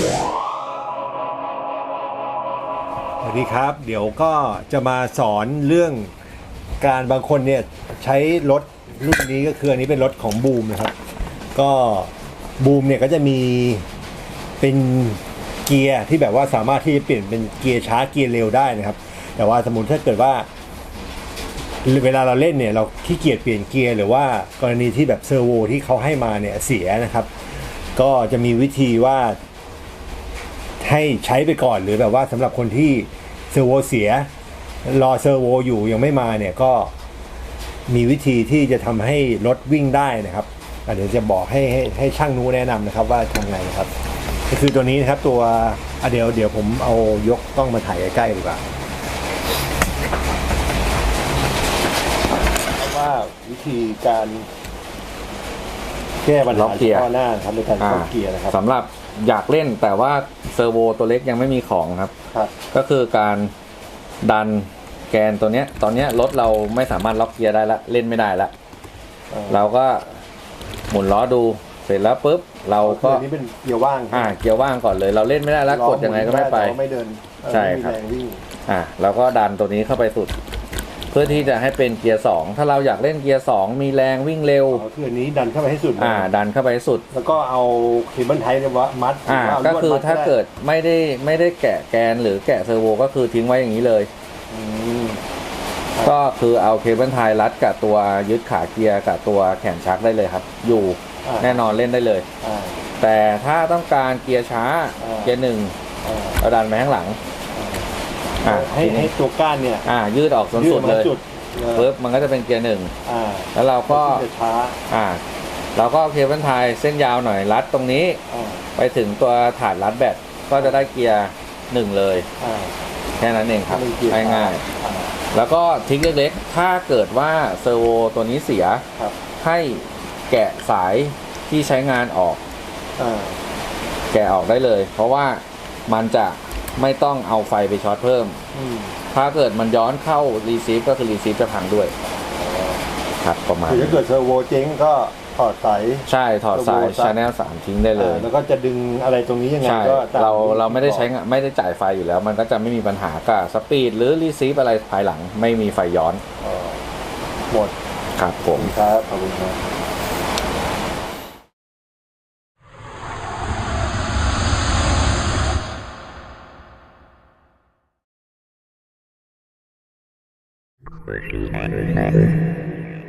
สวัสดีครับ เดี๋ยวก็จะมาสอนเรื่องการบางคนเนี่ยใช้รถรุ่นนี้ก็คืออันนี้เป็นรถของบูมนะครับ ก็บูมเนี่ยก็จะมีเป็นเกียร์ที่แบบว่าสามารถที่จะเปลี่ยนเป็นเกียร์ช้าเกียร์เร็วได้นะครับ แต่ว่าสมมติถ้าเกิดว่า เวลาเราเล่นเนี่ยเราขี้เกียจเปลี่ยนเกียร์หรือว่ากรณีที่แบบเซอร์โวที่เขาให้มาเนี่ยเสียนะครับ ก็จะมีวิธีว่า ให้ใช้ไปก่อนหรือแบบว่าสำหรับคนที่เซอร์โวเสีย รอเซอร์โวอยู่ยังไม่มาเนี่ยก็มีวิธีที่จะทำให้รถวิ่งได้นะครับอะเดี๋ยวจะบอกให้ให้ให้ช่างนู้แนะนำนะครับว่าทำไงนะครับ ก็คือตัวนี้นะครับตัวอะเดี๋ยวเดี๋ยวผมเอายกกล้องมาถ่ายใกล้ๆดีกว่าว่าวิธีการแก้ปัญล็หาอกเกียร์ฉพาะหน้าครับในการล็อกเกียร์นะครับสำหรับอยากเล่นแต่ว่าเซ อร์โวตัวเล็กยังไม่มีของครับ ครับ ก็คือการดันแกนตัวเนี้ย ตอนเนี้ยรถเราไม่สามารถล็อกเกียร์ได้ละเล่นไม่ได้ละเอ่อเราก็หมุนล้อดูเสร็จแล้วปุ๊บเราก็ก็อันนี้เป็นเกียร์ว่างอ่าเกียร์ว่างก่อนเลย เราเล่นไม่ได้แล้วกดยังไงก็ไม่ไป ล้อหนด้แต่ว่าไม่เดินเอ่อใช่ไม่มีครับแรงวิ่งอ่าเราก็ดันตัวนี้เข้าไปสุด เพื่อที่จะให้เป็นเกียร์สองถ้าเราอยากเล่นเกียร์สองมีแรงวิ่งเร็วอ๋อคืออันนี้ดันเข้าไปให้สุดเลยอ่า ดันเข้าไปให้สุด แล้วก็เอาเคเบิลไทเนี่ยว่ามัดอ่า หรืก็ว่ลวดคือมัถ้าเกิดไม่ได้ไม่ได้แกะแกนหรือแกะเซอร์โวก็คือทิ้งไว้อย่างนี้เลย อืมก็คือเอาเคเบิลไทยรัดกับตัวยึดขาเกียร์กับตัวแขนชักได้เลยครับ อยู่อ่าแน่นอนเล่นได้เลย อ่า แต่ถ้าต้องการเกียร์ช้าอ่า เกียร์หนึ่งอ่าเราดันไปข้างหลัง อ่าให้ทีนี้ให้ตัวก้านเนี่ยอ่า ยืดออกจนยืสุดดมาเลยจุดเออปึ๊บมันก็จะเป็นเกียร์หนึ่งอ่าแล้วเราก็ที่จะช้าอ่าเราก็เอาเคเบิลไทยเส้นยาวหน่อยรัดตรงนี้อ่าไปถึงตัวฐานรัดแบตก็จะได้เกียร์หนึ่งเลยอ่าแค่นั้นเองครับเป็นเกียร์ง่ายอ่าๆแล้วก็ทริกเล็กๆถ้าเกิดว่าเซอร์โวตัวนี้เสียครับให้แกะสายที่ใช้งานออกอ่าแกะออกได้เลย เพราะว่ามันจะ ไม่ต้องเอาไฟไปช็อตเพิ่ม อืมถ้าเกิดมันย้อนเข้ารีซีฟก็คือรีซีฟจะพังด้วยครับประมาณคือถ้าเกิดเทอร์โวเจ๊งก็ถอดสาย ใช่ถอดสายเทอร์โบซะชาแนลสามทิ้งได้เลยอ่าแล้วก็จะดึงอะไรตรงนี้ยังไงใช่ ก็ตมเราที่เราไม่ได้ใช้บอกงานไม่ได้จ่ายไฟอยู่แล้ว มันก็จะไม่มีปัญหากับสปีดหรือรีซีฟอะไรภายหลัง ไม่มีไฟย้อนเอ่อหมดครับผมครับขอบคุณครับ Squishy